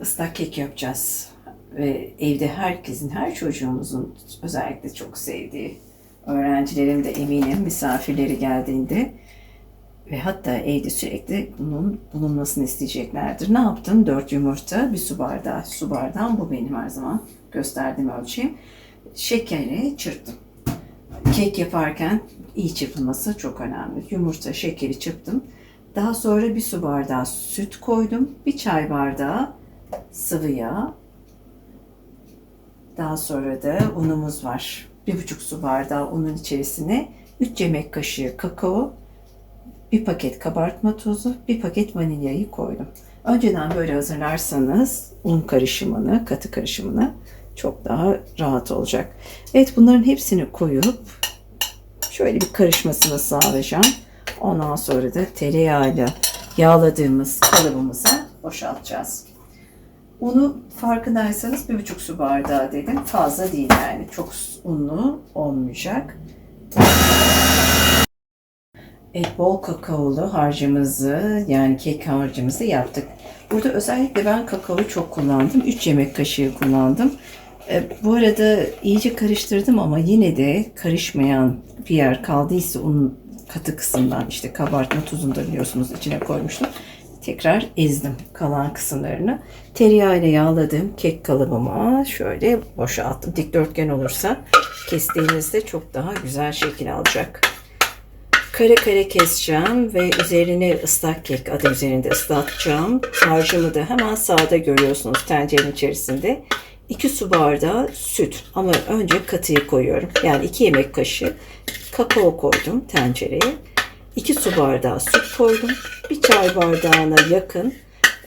ıslak kek yapacağız. Ve evde herkesin, her çocuğumuzun özellikle çok sevdiği, öğrencilerin de eminim misafirleri geldiğinde ve hatta evde sürekli bunun bulunmasını isteyeceklerdir. Ne yaptım? 4 yumurta, bir su bardağı. Su bardağım bu benim her zaman gösterdiğim ölçüyüm. Şekeri çırptım. Kek yaparken iyi çırpılması çok önemli. Yumurta, şekeri çırptım. Daha sonra bir su bardağı süt koydum. Bir çay bardağı sıvı yağ. Daha sonra da unumuz var. Bir buçuk su bardağı unun içerisine 3 yemek kaşığı kakao, bir paket kabartma tozu, bir paket vanilyayı koydum. Önceden böyle hazırlarsanız un karışımını, katı karışımını çok daha rahat olacak. Evet bunların hepsini koyup şöyle bir karışmasını sağlayacağım. Ondan sonra da tereyağıyla yağladığımız kalıbımıza boşaltacağız. Unu farkındaysanız bir buçuk su bardağı dedim. Fazla değil yani. Çok unlu olmayacak. Evet, bol kakaolu harcımızı yani kek harcımızı yaptık. Burada özellikle ben kakaoyu çok kullandım. 3 yemek kaşığı kullandım. E, bu arada iyice karıştırdım ama yine de karışmayan bir yer kaldıysa un katı kısımdan işte kabartma tuzunu da biliyorsunuz içine koymuştum. Tekrar ezdim kalan kısımlarını. Tereyağıyla yağladığım kek kalıbıma şöyle boşalttım. Dikdörtgen olursa kestiğinizde çok daha güzel şekil alacak kare kare keseceğim ve üzerine ıslak kek adı üzerinde ıslatacağım. Harcımı da hemen sağda görüyorsunuz tencerenin içerisinde. 2 su bardağı süt ama önce katıyı koyuyorum. Yani 2 yemek kaşığı kakao koydum tencereye. 2 su bardağı süt koydum. Bir çay bardağına yakın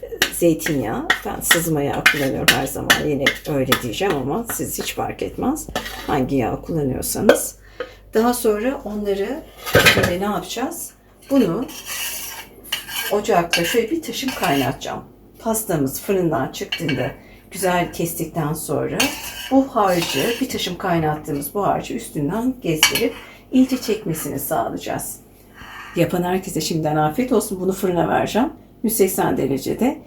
e, zeytinyağı. Ben sızma yağı kullanıyorum her zaman. Yine öyle diyeceğim ama siz hiç fark etmez. Hangi yağ kullanıyorsanız. Daha sonra onları şimdi ne yapacağız? Bunu ocakta şöyle bir taşım kaynatacağım. Pastamız fırından çıktığında güzel kestikten sonra bu harcı bir taşım kaynattığımız bu harcı üstünden gezdirip iyice çekmesini sağlayacağız. Yapan herkese şimdiden afiyet olsun. Bunu fırına vereceğim. 180 derecede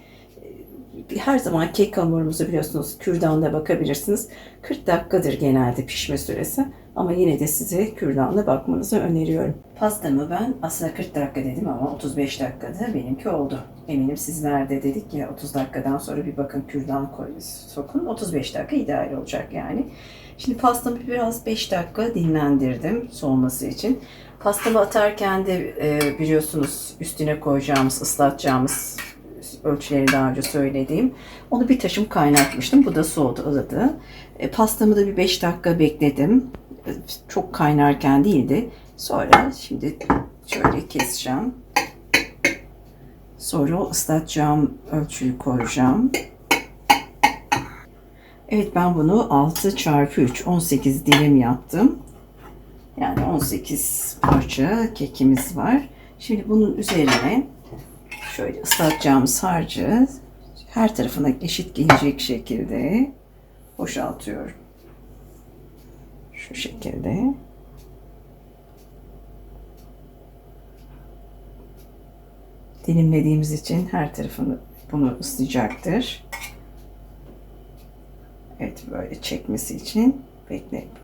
her zaman kek hamurumuzu biliyorsunuz kürdanla bakabilirsiniz. 40 dakikadır genelde pişme süresi. Ama yine de size kürdanla bakmanızı öneriyorum. Pastamı ben aslında 40 dakika dedim ama 35 dakikada benimki oldu. Eminim sizler de dedik ya 30 dakikadan sonra bir bakın kürdan koy, sokun. 35 dakika ideal olacak yani. Şimdi pastamı biraz 5 dakika dinlendirdim soğuması için. Pastamı atarken de e, biliyorsunuz üstüne koyacağımız, ıslatacağımız ölçüleri daha önce söylediğim. Onu bir taşım kaynatmıştım. Bu da soğudu, ılıdı. E, pastamı da bir 5 dakika bekledim. E, çok kaynarken değildi. Sonra şimdi şöyle keseceğim. Sonra o ıslatacağım ölçüyü koyacağım. Evet ben bunu 6 çarpı 3 18 dilim yaptım. Yani 18 parça kekimiz var. Şimdi bunun üzerine şöyle ıslatacağımız harcı her tarafına eşit gelecek şekilde boşaltıyorum. Şu şekilde. Dilimlediğimiz için her tarafını bunu ıslayacaktır. Evet böyle çekmesi için bekle